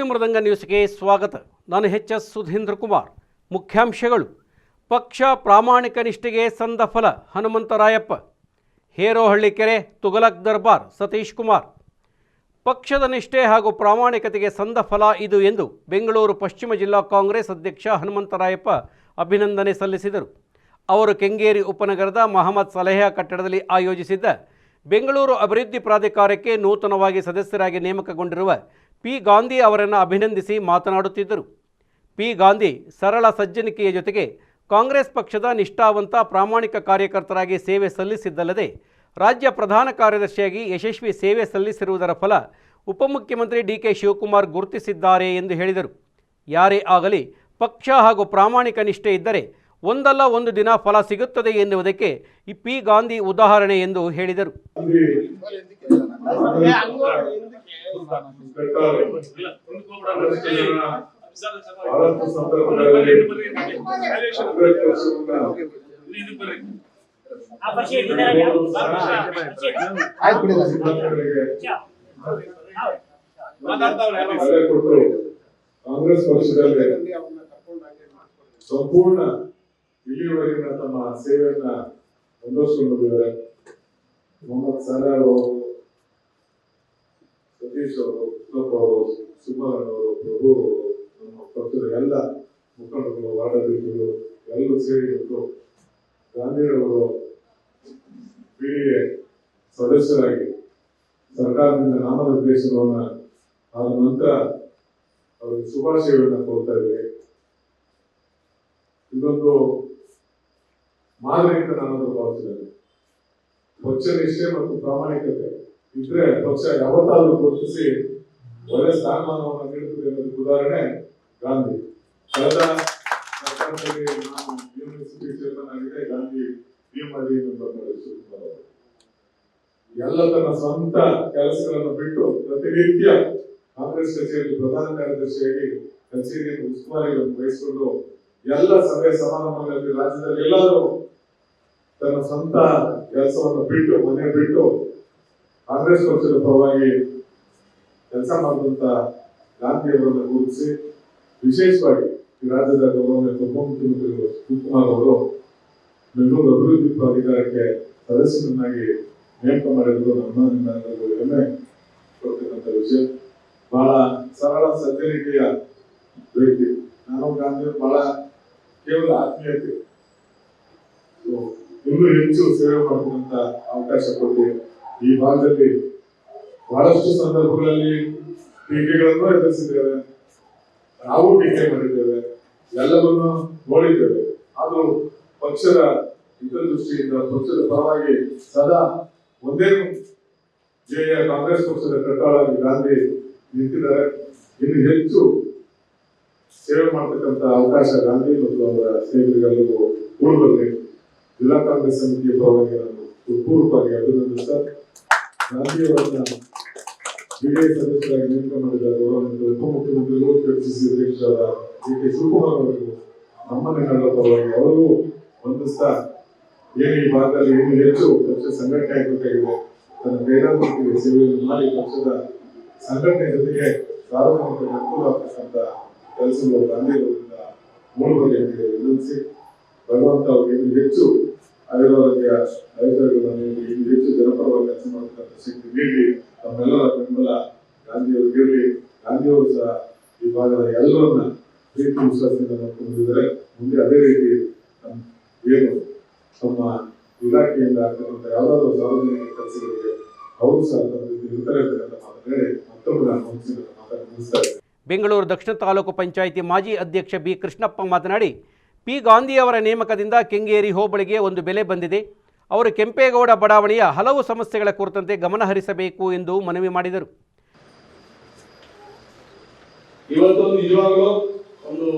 ಸುದ್ದಿ ಮೃದಂಗ ನ್ಯೂಸ್ಗೆ ಸ್ವಾಗತ. ನಾನು ಎಚ್ ಎಸ್ ಸುಧೀಂದ್ರ ಕುಮಾರ್. ಮುಖ್ಯಾಂಶಗಳು. ಪಕ್ಷ ಪ್ರಾಮಾಣಿಕ ನಿಷ್ಠೆಗೆ ಸಂದ ಫಲ ಹನುಮಂತರಾಯಪ್ಪ ಹೇರೋಹಳ್ಳಿ ಕೆರೆ, ತುಗಲಕ್ ದರ್ಬಾರ್, ಸತೀಶ್ ಕುಮಾರ್. ಪಕ್ಷದ ನಿಷ್ಠೆ ಹಾಗೂ ಪ್ರಾಮಾಣಿಕತೆಗೆ ಸಂದ ಫಲ ಇದು ಎಂದು ಬೆಂಗಳೂರು ಪಶ್ಚಿಮ ಜಿಲ್ಲಾ ಕಾಂಗ್ರೆಸ್ ಅಧ್ಯಕ್ಷ ಹನುಮಂತರಾಯಪ್ಪ ಅಭಿನಂದನೆ ಸಲ್ಲಿಸಿದರು. ಅವರು ಕೆಂಗೇರಿ ಉಪನಗರದ ಮಹಮ್ಮದ್ ಸಲಹಾ ಕಟ್ಟಡದಲ್ಲಿ ಆಯೋಜಿಸಿದ್ದ ಬೆಂಗಳೂರು ಅಭಿವೃದ್ಧಿ ಪ್ರಾಧಿಕಾರಕ್ಕೆ ನೂತನವಾಗಿ ಸದಸ್ಯರಾಗಿ ನೇಮಕಗೊಂಡಿರುವ ಪಿ ಗಾಂಧಿ ಅವರನ್ನು ಅಭಿನಂದಿಸಿ ಮಾತನಾಡುತ್ತಿದ್ದರು. ಪಿ ಗಾಂಧಿ ಸರಳ ಸಜ್ಜನಿಕೆಯ ಜೊತೆಗೆ ಕಾಂಗ್ರೆಸ್ ಪಕ್ಷದ ನಿಷ್ಠಾವಂತ ಪ್ರಾಮಾಣಿಕ ಕಾರ್ಯಕರ್ತರಾಗಿ ಸೇವೆ ಸಲ್ಲಿಸಿದ್ದಲ್ಲದೆ ರಾಜ್ಯ ಪ್ರಧಾನ ಕಾರ್ಯದರ್ಶಿಯಾಗಿ ಯಶಸ್ವಿ ಸೇವೆ ಸಲ್ಲಿಸಿರುವುದರ ಫಲ ಉಪಮುಖ್ಯಮಂತ್ರಿ ಡಿ ಕೆ ಶಿವಕುಮಾರ್ ಗುರುತಿಸಿದ್ದಾರೆ ಎಂದು ಹೇಳಿದರು. ಯಾರೇ ಆಗಲಿ ಪಕ್ಷ ಹಾಗೂ ಪ್ರಾಮಾಣಿಕ ನಿಷ್ಠೆ ಇದ್ದರೆ ಒಂದಲ್ಲ ಒಂದು ದಿನ ಫಲ ಸಿಗುತ್ತದೆ ಎನ್ನುವುದಕ್ಕೆ ಈ ಪಿ ಗಾಂಧಿ ಉದಾಹರಣೆ ಎಂದು ಹೇಳಿದರು. ಕಾಂಗ್ರೆಸ್ ಪಕ್ಷದಲ್ಲಿ ಸಂಪೂರ್ಣ ಇಲ್ಲಿಯವರೆಗಿನ ತಮ್ಮ ಸೇವೆಯನ್ನ ಮುಂದುವರಿಸಿಕೊಂಡು ಬಂದಿದ್ದಾರೆ ಮೊಹಮ್ಮದ್ ಸಲಾರ್ ಅವರು ಸತೀಶ್ ಅವರು ಕೃಷ್ಣಪ್ಪ ಅವರು ಅವರು ಪ್ರಭು ನಮ್ಮ ಪಕ್ಷದ ಎಲ್ಲ ಮುಖಂಡರು ವಾರ್ಡಾಧ್ಯಕ್ಷರು ಎಲ್ಲರೂ ಸೇರಿಕೊಂಡು ಗಾಂಧಿಯವರು ಪಿ ಡಿ ಎ ಸದಸ್ಯರಾಗಿ ಸರ್ಕಾರದಿಂದ ನಾಮನಿರ್ದೇಶನವನ್ನು ಆದ ನಂತರ ಅವರಿಗೆ ಶುಭಾಶಯಗಳನ್ನು ಕೊಡ್ತಾ ಇದ್ದೀವಿ ಇದೊಂದು ಮಾದರಿ ಅಂತ ನಾನು ಭಾವಿಸಿದ್ದೇನೆ. ಪಕ್ಷ ನಿಷ್ಠೆ ಮತ್ತು ಪ್ರಾಮಾಣಿಕತೆ. ಇದ್ರೆ ಪಕ್ಷ ಯಾವತ್ತಾದ್ರೂ ಗುರುತಿಸಿ ಒಳ್ಳೆ ಸ್ಥಾನಮಾನವನ್ನು ನೀಡುತ್ತದೆ ಎಂಬುದಕ್ಕೆ ಉದಾಹರಣೆ ಗಾಂಧಿ. ಕಳೆದ ಸರ್ಕಾರದಲ್ಲಿ ನಾನು ಯೂನಿವರ್ಸಿಟಿ ಚೇರ್ಮನ್ ಗಾಂಧಿ ಎಲ್ಲ ತನ್ನ ಸ್ವಂತ ಕೆಲಸಗಳನ್ನು ಬಿಟ್ಟು ಪ್ರತಿನಿತ್ಯ ಕಾಂಗ್ರೆಸ್ ಕಚೇರಿ ಪ್ರಧಾನ ಕಾರ್ಯದರ್ಶಿಯಾಗಿ ಕಚೇರಿಯನ್ನು ಉಸ್ತುವಾರಿಗಳನ್ನು ವಹಿಸಿಕೊಂಡು ಎಲ್ಲ ಸಭೆ ಸಮಾರಂಭಗಳಲ್ಲಿ ರಾಜ್ಯದಲ್ಲಿ ಎಲ್ಲರೂ ತನ್ನ ಸ್ವಂತ ಕೆಲಸವನ್ನು ಬಿಟ್ಟು ಮನೆ ಬಿಟ್ಟು ಕಾಂಗ್ರೆಸ್ ಪಕ್ಷದ ಪರವಾಗಿ ಕೆಲಸ ಮಾಡಿದಂತ ಗಾಂಧಿಯವರನ್ನು ಗುರುತಿಸಿ ವಿಶೇಷವಾಗಿ ರಾಜ್ಯದ ಗೌರವ ಉಪಮುಖ್ಯಮಂತ್ರಿಗಳು ಶಿವಕುಮಾರ್ ಅವರು ಬೆಂಗಳೂರು ಅಭಿವೃದ್ಧಿ ಪ್ರಾಧಿಕಾರಕ್ಕೆ ಸದಸ್ಯರನ್ನಾಗಿ ನೇಮಕ ಮಾಡಿದ್ರು ನಮ್ಮ ಕೊಡ್ತಕ್ಕಂಥ ವಿಷಯ. ಬಹಳ ಸರಳ ಸಜ್ಜನಿಕೆಯ ವ್ಯಕ್ತಿ ನಾನು ಗಾಂಧಿ ಬಹಳ ಕೇವಲ ಆತ್ಮೀಯತೆ. ಇನ್ನೂ ಹೆಚ್ಚು ಸೇವೆ ಮಾಡುವಂತ ಅವಕಾಶ ಕೊಟ್ಟು ಈ ಭಾಗದಲ್ಲಿ ಬಹಳಷ್ಟು ಸಂದರ್ಭಗಳಲ್ಲಿ ಟೀಕೆಗಳನ್ನು ಎದುರಿಸಿದ್ದೇವೆ. ನಾವು ಟೀಕೆ ಮಾಡಿದ್ದೇವೆ. ಎಲ್ಲವನ್ನು ನೋಡಿದ್ದೇವೆ. ಆದರೂ ಪಕ್ಷದ ಹಿತದೃಷ್ಟಿಯಿಂದ, ಪಕ್ಷದ ಪರವಾಗಿ ಸದಾ ಒಂದೇ ಜೆಯ ಕಾಂಗ್ರೆಸ್ ಪಕ್ಷದ ಕಟ್ಟಾಳಾಗಿ ಗಾಂಧಿ ನಿಂತಿದ್ದಾರೆ. ಇನ್ನು ಹೆಚ್ಚು ಸೇವೆ ಮಾಡತಕ್ಕಂತ ಅವಕಾಶ ಗಾಂಧಿ ಮತ್ತು ಅವರ ಸ್ನೇಹಿತರಿಗೆಲ್ಲರಿಗೂ ಕೂಡಬರಲಿ ಜಿಲ್ಲಾ ಕಾಂಗ್ರೆಸ್ ಸಮಿತಿಯ ಪರವಾಗಿ ನಾನು ಪೂರ್ವಕವಾಗಿ ಗಾಂಧಿಯವರನ್ನ ಬಿಡಿಎ ಸದಸ್ಯರಾಗಿ ನೇಮಕ ಮಾಡಿದ ಉಪಮುಖ್ಯಮಂತ್ರಿಗಳು ಕೆಪಿಸಿಸಿ ಅಧ್ಯಕ್ಷರಾದ ಡಿ ಕೆ ಶಿವಕುಮಾರ್ ಅವರಿಗೂ ನಮ್ಮ ಪರವಾಗಿ ಅವರು ವಂದಿಸ್ತಾ ಏನು ಈ ಭಾಗದಲ್ಲಿ ಇನ್ನೂ ಹೆಚ್ಚು ಪಕ್ಷ ಸಂಘಟನೆ ಆಗಬೇಕಾಗಿದೆ ತನ್ನ ಕೈಲಾದಕ್ಕೆ ಸೇವೆಯನ್ನು ಮಾಡಿ ಪಕ್ಷದ ಸಂಘಟನೆ ಜೊತೆಗೆ ಸಾರ್ವಜನಿಕರಿಗೆ ಅನುಕೂಲ ಆಗ್ತಕ್ಕಂಥ ಕೆಲಸಗಳು ತಂದೆ ಮೂಲಭೂತ ವಿನಂತಿಸಿ ಭಗವಂತ ಅವರಿಗೆ ಹೆಚ್ಚು ಆಯುರ್ವೇದ ರೈತರುಗಳನ್ನು ಇನ್ನೂ ಹೆಚ್ಚು ಜನಪರವಾಗಿ ಕೆಲಸ ಮಾಡತಕ್ಕಂಥ ತಮ್ಮೆಲ್ಲರ ಬೆಂಬಲ ಗಾಂಧಿಯವರು ಸಹ ಈ ಭಾಗದ ಎಲ್ಲರನ್ನ ಪ್ರೀತಿ, ವಿಶ್ವಾಸದಿಂದ ಮುಂದೆ ಅದೇ ರೀತಿ ಏನು ತಮ್ಮ ಇಲಾಖೆಯಿಂದ ಆಗ್ತಕ್ಕಂಥ ಸಾರ್ವಜನಿಕ ಕೆಲಸಗಳಿಗೆ ಅವರು ಸಹ ಇರ್ತಾರೆ ಹೇಳಿ ಮತ್ತೊಮ್ಮೆ ನಾನು ಇದ್ದೇನೆ. ಬೆಂಗಳೂರು ದಕ್ಷಿಣ ತಾಲೂಕು ಪಂಚಾಯಿತಿ ಮಾಜಿ ಅಧ್ಯಕ್ಷ ಬಿ ಕೃಷ್ಣಪ್ಪ ಮಾತನಾಡಿ ಪಿ. ಗಾಂಧಿಯವರ ನೇಮಕದಿಂದ ಕೆಂಗೇರಿ ಹೋಬಳಿಗೆ ಒಂದು ಬೆಲೆ ಬಂದಿದೆ. ಅವರು ಕೆಂಪೇಗೌಡ ಬಡಾವಣೆಯ ಹಲವು ಸಮಸ್ಯೆಗಳ ಕುರಿತಂತೆ ಗಮನ ಹರಿಸಬೇಕು ಎಂದು ಮನವಿ ಮಾಡಿದರು. ಒಂದು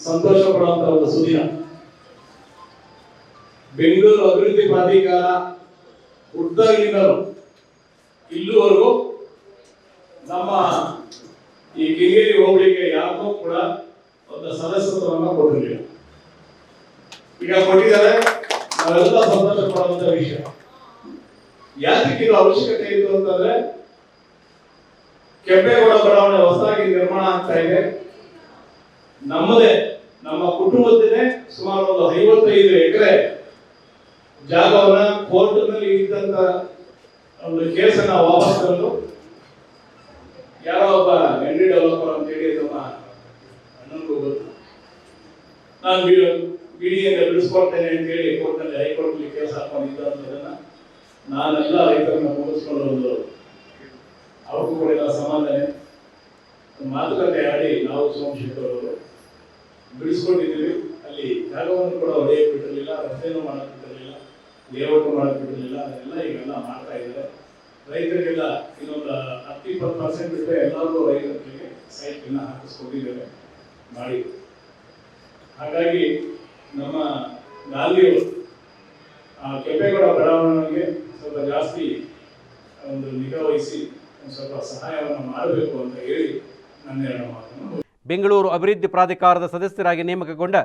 ಸಂತೋಷ ಪಡುವಂತ ಒಂದು ಸುದಿನ. ಬೆಂಗಳೂರು ಅಭಿವೃದ್ಧಿ ಪ್ರಾಧಿಕಾರ ಹುಟ್ಟಾಗಿಂದಲೂ ಇಲ್ಲಿವರೆಗೂ ನಮ್ಮ ಈ ಕೆಂಗೇರಿ ಹೋಬಳಿಗೆ ಯಾರಿಗೂ ಕೂಡ ಸದಸ್ಯತ್ವವನ್ನು ಕೊಟ್ಟಿರಲಿಲ್ಲ ಈಗ ಕೊಟ್ಟಿದ್ದಾರೆ, ನಾವೆಲ್ಲ ಸಂತೋಷ ಪಡುವಂತ ವಿಷಯ. ಯಾತಕ್ಕೆ ಇದು ಅವಶ್ಯಕತೆ ಇತ್ತು ಅಂತಂದ್ರೆ, ಕೆಂಪೇಗೌಡ ಬಡಾವಣೆ ಹೊಸದಾಗಿ ನಿರ್ಮಾಣ ಆಗ್ತಾ ಇದೆ. ನಮ್ಮದೇ, ನಮ್ಮ ಕುಟುಂಬದಲ್ಲೇ ಸುಮಾರು ಒಂದು ಐವತ್ತೈದು ಎಕರೆ ಜಾಗವನ್ನ ಕೋರ್ಟ್ನಲ್ಲಿ ಇದ್ದಂತ ಒಂದು ಕೇಸನ್ನ ವಾಪಸ್ ತಂದು, ಯಾರೋ ಒಬ್ಬ ಎನ್ ಡಿ ಡೆವಲಪರ್ ಅಂತೇಳಿ ನಮ್ಮ ಅಣ್ಣನಿಗೂ ಗೊತ್ತು ನಾನು ಬಿಡಿಯನ್ನು ಬಿಡಿಸ್ಕೊಡ್ತೇನೆ ಅಂತೇಳಿ ಕೋರ್ಟ್ನಲ್ಲಿ ಹೈಕೋರ್ಟ್ನಲ್ಲಿ ಕೇಸ್ ಹಾಕೊಂಡಿದ್ದ ಅನ್ನೋದನ್ನ ನಾನೆಲ್ಲ ರೈತರನ್ನ ಮುಗಿಸ್ಕೊಂಡು ಒಂದು ಅವ್ರಿಗೂ ಕೂಡ ಎಲ್ಲ ಸಮಾಧಾನ. ಮಾತುಕತೆ ಆಡಿ ನಾವು ಸೋಮಶೇಖರ್ ಅವರು ಬಿಡಿಸ್ಕೊಂಡಿದ್ದೀವಿ. ಅಲ್ಲಿ ಜಾಗವನ್ನು ಕೂಡ ಒಡೆಯಕ್ಕೆ ಬಿಟ್ಟಿರಲಿಲ್ಲ, ರಸ್ತೆನೂ ಮಾಡಕ್ಕೆ ಬಿಟ್ಟಿರಲಿಲ್ಲ ಲೇಔಟ್ ಮಾಡಕ್ಕೆ ಬಿಟ್ಟಿರಲಿಲ್ಲ ಅದೆಲ್ಲ ಈಗೆಲ್ಲ ಮಾಡ್ತಾ ಇದ್ದಾರೆ. ರೈತರಿಗೆಲ್ಲ ಇನ್ನೊಂದು ಹತ್ತು ಇಪ್ಪತ್ತು ಪರ್ಸೆಂಟ್ ಬಿಟ್ಟರೆ ಎಲ್ಲರಿಗೂ ರೈತರಿಗೆ ಸೈಟ್ ಇನ್ನ ಹಾಕಿಸ್ಕೊಂಡಿದ್ದೇವೆ ಮಾಡಿ ಹಾಗಾಗಿ ನಮ್ಮ ಗಾಂಧಿಯವರು ಆ ಕೆಂಪೇಗೌಡ ಬಡಾವಣೆಗೆ ಸ್ವಲ್ಪ ಜಾಸ್ತಿ ಒಂದು ನಿಗಾ ವಹಿಸಿ ಸ್ವಲ್ಪ ಸಹಾಯವನ್ನು ಮಾಡಬೇಕು ಅಂತ ಹೇಳಿ ನನ್ನ ಎರಡು ಮಾತನ್ನು ಬೆಂಗಳೂರು ಅಭಿವೃದ್ಧಿ ಪ್ರಾಧಿಕಾರದ ಸದಸ್ಯರಾಗಿ ನೇಮಕಗೊಂಡ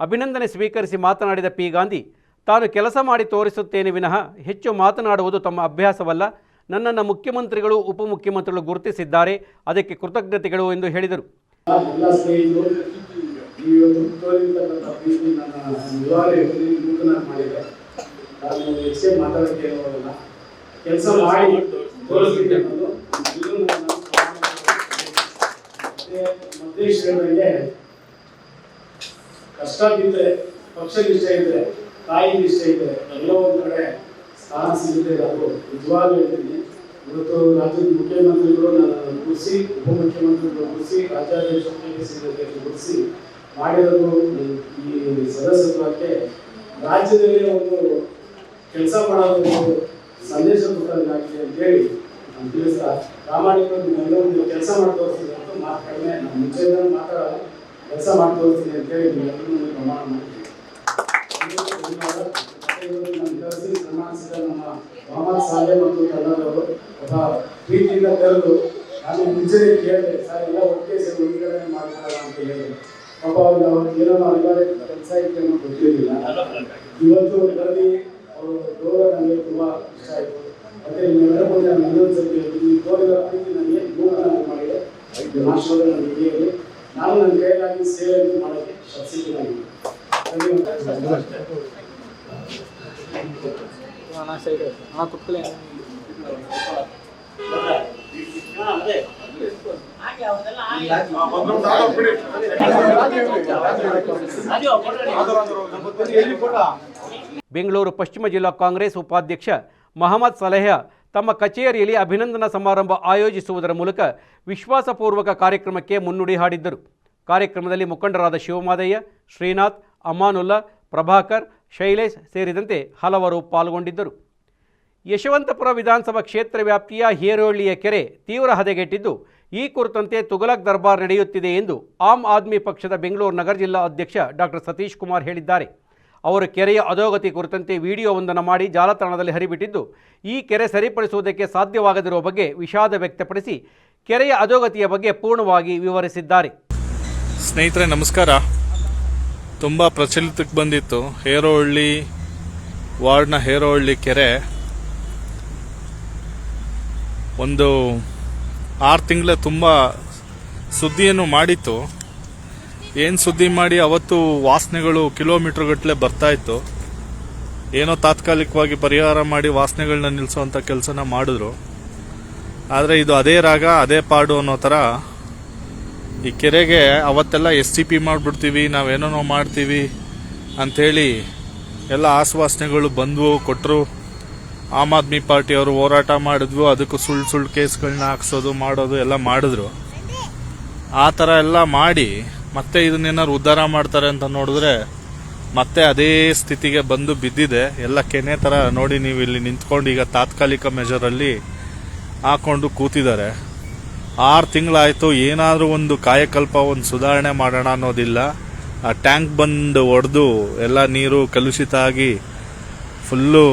ಅಭಿನಂದನೆ ಸ್ವೀಕರಿಸಿ ಮಾತನಾಡಿದ ಪಿ ಗಾಂಧಿ, ತಾನು ಕೆಲಸ ಮಾಡಿ ತೋರಿಸುತ್ತೇನೆ ವಿನಃ ಹೆಚ್ಚು ಮಾತನಾಡುವುದು ತಮ್ಮ ಅಭ್ಯಾಸವಲ್ಲ. ನನ್ನನ್ನು ಮುಖ್ಯಮಂತ್ರಿಗಳು, ಉಪಮುಖ್ಯಮಂತ್ರಿಗಳು ಗುರುತಿಸಿದ್ದಾರೆ. ಅದಕ್ಕೆ ಕೃತಜ್ಞತೆಗಳು ಎಂದು ಹೇಳಿದರು. ಎಲ್ಲ ಸ್ನೇಹಿತರು ನನ್ನ ನಿವಾರಣೆ ನೂತನ ಮಾಡಿದೆ. ನಾನು ಎಷ್ಟೇ ಮಾತಾಡೋಕ್ಕೆ ಹೋಗಲ್ಲ ಕೆಲಸ ಮಾಡಿ ತೋರಿಸ್ತೀನಿ ಅನ್ನೋದು ಇದು ನನ್ನ ಹೇಳಿದಂಗೆ ಕಷ್ಟ ಬಿದ್ದರೆ ಪಕ್ಷ ನಿಷ್ಠ ಇದ್ರೆ ತಾಯಿ ನಿಷ್ಠ ಇದ್ರೆ, ಎಲ್ಲೋ ಒಂದು ಕಡೆ ಸ್ಥಾನ ಸಿಗುತ್ತೆ. ಅದು ನಿಜವಾಗ್ಲೂ ಹೇಳ್ತೀನಿ. ಇವತ್ತು ರಾಜ್ಯದ ಮುಖ್ಯಮಂತ್ರಿಗಳು ನನ್ನನ್ನು ಉಪಮುಖ್ಯಮಂತ್ರಿಗಳು ಗುರುಸಿ ರಾಜ್ಯಾಧ್ಯಕ್ಷರಿಗೆ ಗುರುಸಿ ಮಾಡಿರೋದು ಈ ಸದಸ್ಯತ್ವಕ್ಕೆ ರಾಜ್ಯದಲ್ಲಿ ಒಂದು ಕೆಲಸ ಮಾಡೋದು ಸಂದೇಶ ಕೊಟ್ಟಂಗಾಗಿದೆ ಅಂತೇಳಿ ನಾನು ತಿಳಿಸ್ತಾ ಪ್ರಾಮಾಣಿಕವಾಗಿ ನಿಮ್ಮೆಲ್ಲರೂ ಒಂದು ಕೆಲಸ ಮಾಡಿ ಅಂತ ಮಾತು ಕಡಿಮೆ, ನಾನು ಮುಂಚೆಯಿಂದ ಮಾತಾಡಲ್ಲ ಕೆಲಸ ಮಾಡಿ ಅಂತೇಳಿ ನೀವೆಲ್ಲರೂ ನನಗೆ ಪ್ರಮಾಣ ಮಾಡ್ತೀನಿ ಸನ್ಮಾನಿಸಿದ ನಮ್ಮ ಮೊಹಮ್ಮದ್ ಮತ್ತು ಕನ್ನಡವರು ಒಬ್ಬ ಪ್ರೀತಿಯಿಂದ ಕರೆದು ನಾನು ಮುಂಚೆನೆ ಕೇಳಿದೆ ಸರ್ ಎಲ್ಲ ಒಟ್ಟಿಗೆ ಸೇರಿ ಒಂದು ಅಂತ ಹೇಳಿದ್ರು ಪಾಪ ಅವ್ರಿಗೆ ಅವ್ರಿಗೆ ಏನೋ ಕೆಲಸ ಇತ್ತು ಅನ್ನೋ ಗೊತ್ತಿರಲಿಲ್ಲ ಇವತ್ತು ಕರೆದಿ ಅವರು ಗೌರವ ನನಗೆ ತುಂಬಾ ಇಷ್ಟ ಆಯಿತು ಮತ್ತೆ ನಾನು ಇನ್ನೊಂದು ಪ್ರೀತಿ ನನಗೆ ನೂತನ ಮಾಡಿದೆ ಆಶೀರ್ವಾದ ನನಗೆ ನಾನು ನನ್ನ ಕೈಲಾಗಿ ಸೇವೆ ಮಾಡೋಕ್ಕೆ ಶಕ್ತಿಯಾಗಿದೆ ಬೆಂಗಳೂರು ಪಶ್ಚಿಮ ಜಿಲ್ಲಾ ಕಾಂಗ್ರೆಸ್ ಉಪಾಧ್ಯಕ್ಷ ಮಹಮ್ಮದ್ ಸಲಹ್ಯ ತಮ್ಮ ಕಚೇರಿಯಲ್ಲಿ ಅಭಿನಂದನಾ ಸಮಾರಂಭ ಆಯೋಜಿಸುವುದರ ಮೂಲಕ ವಿಶ್ವಾಸಪೂರ್ವಕ ಕಾರ್ಯಕ್ರಮಕ್ಕೆ ಮುನ್ನುಡಿ ಹಾಡಿದ್ದರು. ಕಾರ್ಯಕ್ರಮದಲ್ಲಿ ಮುಖಂಡರಾದ ಶಿವಮಾದಯ್ಯ, ಶ್ರೀನಾಥ್, ಅಮಾನುಲ್ಲಾ, ಪ್ರಭಾಕರ್ ಶೈಲೇಶ್ ಸೇರಿದಂತೆ ಹಲವರು ಪಾಲ್ಗೊಂಡಿದ್ದರು. ಯಶವಂತಪುರ ವಿಧಾನಸಭಾ ಕ್ಷೇತ್ರ ವ್ಯಾಪ್ತಿಯ ಹೇರೋಳ್ಳಿಯ ಕೆರೆ ತೀವ್ರ ಹದಗೆಟ್ಟಿದ್ದು, ಈ ಕುರಿತಂತೆ ತುಗಲಕ್ ದರ್ಬಾರ್ ನಡೆಯುತ್ತಿದೆ ಎಂದು ಆಮ್ ಆದ್ಮಿ ಪಕ್ಷದ ಬೆಂಗಳೂರು ನಗರ ಜಿಲ್ಲಾ ಅಧ್ಯಕ್ಷ ಡಾಕ್ಟರ್ ಸತೀಶ್ ಕುಮಾರ್ ಹೇಳಿದ್ದಾರೆ. ಅವರು ಕೆರೆಯ ಅಧೋಗತಿ ಕುರಿತಂತೆ ವಿಡಿಯೋವೊಂದನ್ನು ಮಾಡಿ ಜಾಲತಾಣದಲ್ಲಿ ಹರಿಬಿಟ್ಟಿದ್ದು, ಈ ಕೆರೆ ಸರಿಪಡಿಸುವುದಕ್ಕೆ ಸಾಧ್ಯವಾಗದಿರುವ ಬಗ್ಗೆ ವಿಷಾದ ವ್ಯಕ್ತಪಡಿಸಿ ಕೆರೆಯ ಅಧೋಗತಿಯ ಬಗ್ಗೆ ಪೂರ್ಣವಾಗಿ ವಿವರಿಸಿದ್ದಾರೆ. ಸ್ನೇಹಿತರೆ, ನಮಸ್ಕಾರ. ತುಂಬ ಪ್ರಚಲಿತಕ್ಕೆ ಬಂದಿತ್ತು. ಹೇರೋಹಳ್ಳಿ ವಾರ್ಡ್ನ ಹೇರೋಹಳ್ಳಿ ಕೆರೆ. ಒಂದು ಆರು ತಿಂಗಳ ತುಂಬ ಸುದ್ದಿಯನ್ನು ಮಾಡಿತ್ತು. ಏನು ಸುದ್ದಿ ಮಾಡಿ ಅವತ್ತು ವಾಸನೆಗಳು ಕಿಲೋಮೀಟರ್ ಗಟ್ಟಲೆ ಬರ್ತಾ ಇತ್ತು. ಏನೋ ತಾತ್ಕಾಲಿಕವಾಗಿ ಪರಿಹಾರ ಮಾಡಿ ವಾಸನೆಗಳನ್ನ ನಿಲ್ಲಿಸುವಂಥ ಕೆಲಸನ ಮಾಡಿದ್ರು. ಆದರೆ ಇದು ಅದೇ ರಾಗ, ಅದೇ ಪಾಡು ಅನ್ನೋ ಥರ ಈ ಕೆರೆಗೆ ಅವತ್ತೆಲ್ಲ ಎಸ್ ಸಿ ಪಿ ಮಾಡಿಬಿಡ್ತೀವಿ ನಾವೇನೋ ಮಾಡ್ತೀವಿ ಅಂಥೇಳಿ ಎಲ್ಲ ಆಶ್ವಾಸನೆಗಳು ಬಂದವು ಕೊಟ್ಟರು ಆಮ್ ಆದ್ಮಿ ಪಾರ್ಟಿಯವರು ಹೋರಾಟ ಮಾಡಿದ್ವು, ಅದಕ್ಕೂ ಸುಳ್ಳು ಸುಳ್ಳು ಕೇಸ್ಗಳನ್ನ ಹಾಕ್ಸೋದು, ಮಾಡೋದು ಎಲ್ಲ ಮಾಡಿದ್ರು. ಆ ಥರ ಎಲ್ಲ ಮಾಡಿ ಮತ್ತೆ ಇದನ್ನೇನಾದ್ರು ಉದ್ಧಾರ ಮಾಡ್ತಾರೆ ಅಂತ ನೋಡಿದ್ರೆ ಮತ್ತೆ ಅದೇ ಸ್ಥಿತಿಗೆ ಬಂದು ಬಿದ್ದಿದೆ. ಎಲ್ಲ ಕೆನೆ ಥರ ನೋಡಿ ನೀವು ಇಲ್ಲಿ ನಿಂತ್ಕೊಂಡು ಈಗ ತಾತ್ಕಾಲಿಕ ಮೆಜರಲ್ಲಿ ಹಾಕೊಂಡು ಕೂತಿದ್ದಾರೆ. ಆರು ತಿಂಗಳಾಯಿತು, ಏನಾದರೂ ಒಂದು ಕಾಯಕಲ್ಪ, ಒಂದು ಸುಧಾರಣೆ ಮಾಡೋಣ ಅನ್ನೋದಿಲ್ಲ. ಆ ಟ್ಯಾಂಕ್ ಬಂದು ಒಡೆದು ಎಲ್ಲ ನೀರು ಕಲುಷಿತ ಆಗಿ ಫುಲ್ಲು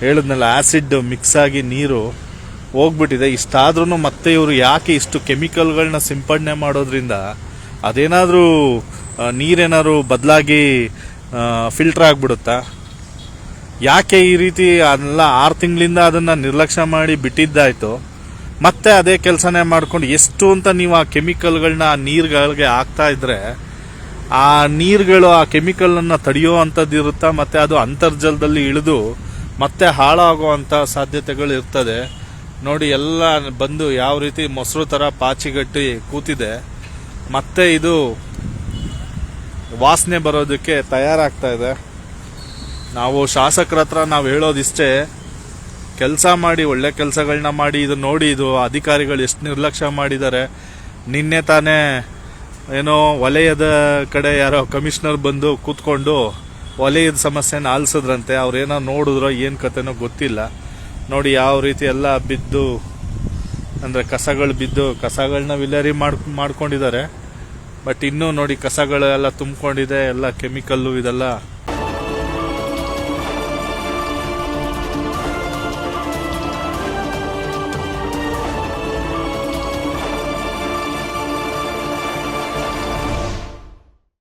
ಹೇಳಿದ್ನಲ್ಲ ಆ್ಯಸಿಡ್ ಮಿಕ್ಸ್ ಆಗಿ ನೀರು ಹೋಗ್ಬಿಟ್ಟಿದೆ. ಇಷ್ಟಾದ್ರೂ ಮತ್ತೆ ಇವರು ಯಾಕೆ ಇಷ್ಟು ಕೆಮಿಕಲ್ಗಳನ್ನ ಸಿಂಪಡಣೆ ಮಾಡೋದ್ರಿಂದ ಅದೇನಾದರೂ ನೀರೇನಾದ್ರು ಬದಲಾಗಿ ಫಿಲ್ಟರ್ ಆಗಿಬಿಡುತ್ತಾ? ಯಾಕೆ ಈ ರೀತಿ ಅದೆಲ್ಲ ಆರು ತಿಂಗಳಿಂದ ಅದನ್ನು ನಿರ್ಲಕ್ಷ್ಯ ಮಾಡಿ ಬಿಟ್ಟಿದ್ದಾಯ್ತು? ಮತ್ತೆ ಅದೇ ಕೆಲಸನೇ ಮಾಡ್ಕೊಂಡು ಎಷ್ಟು ಅಂತ ನೀವು ಆ ಕೆಮಿಕಲ್ಗಳನ್ನ ಆ ನೀರುಗಳಿಗೆ ಹಾಕ್ತಾ ಇದ್ರೆ, ಆ ನೀರುಗಳು ಆ ಕೆಮಿಕಲನ್ನು ತಡೆಯೋ ಅಂಥದ್ದು ಇರುತ್ತಾ, ಮತ್ತೆ ಅದು ಅಂತರ್ಜಲದಲ್ಲಿ ಇಳಿದು ಮತ್ತೆ ಹಾಳಾಗುವಂಥ ಸಾಧ್ಯತೆಗಳು ಇರ್ತದೆ. ನೋಡಿ, ಎಲ್ಲ ಬಂದು ಯಾವ ರೀತಿ ಮೊಸರು ಥರ ಪಾಚಿಗಟ್ಟಿ ಕೂತಿದೆ. ಮತ್ತೆ ಇದು ವಾಸನೆ ಬರೋದಕ್ಕೆ ತಯಾರಾಗ್ತಾ ಇದೆ. ನಾವು ಶಾಸಕರ ಹತ್ರ ನಾವು ಹೇಳೋದಿಷ್ಟೇ ಕೆಲಸ ಮಾಡಿ, ಒಳ್ಳೆ ಕೆಲಸಗಳನ್ನ ಮಾಡಿ, ಇದು ನೋಡಿ, ಇದು ಅಧಿಕಾರಿಗಳು ಎಷ್ಟು ನಿರ್ಲಕ್ಷ್ಯ ಮಾಡಿದ್ದಾರೆ. ನಿನ್ನೆ ತಾನೇ ಏನೋ ವಲಯದ ಕಡೆ ಯಾರೋ ಕಮಿಷನರ್ ಬಂದು ಕೂತ್ಕೊಂಡು ವಲಯದ ಸಮಸ್ಯೆನ ಆಲಿಸಿದ್ರಂತೆ. ಅವ್ರೇನೋ ನೋಡಿದ್ರೋ ಏನು ಕತೆನೋ ಗೊತ್ತಿಲ್ಲ. ನೋಡಿ ಯಾವ ರೀತಿ ಎಲ್ಲ ಬಿದ್ದು, ಅಂದರೆ ಕಸಗಳು ಬಿದ್ದು ಕಸಗಳನ್ನ ವಿಲೇರಿ ಮಾಡಿ, ಮಾಡ್ಕೊಂಡಿದ್ದಾರೆ. ಬಟ್ ಇನ್ನೂ ನೋಡಿ ಕಸಗಳೆಲ್ಲ ತುಂಬಿಕೊಂಡಿದೆ, ಎಲ್ಲ ಕೆಮಿಕಲ್ಲು ಇದೆಲ್ಲ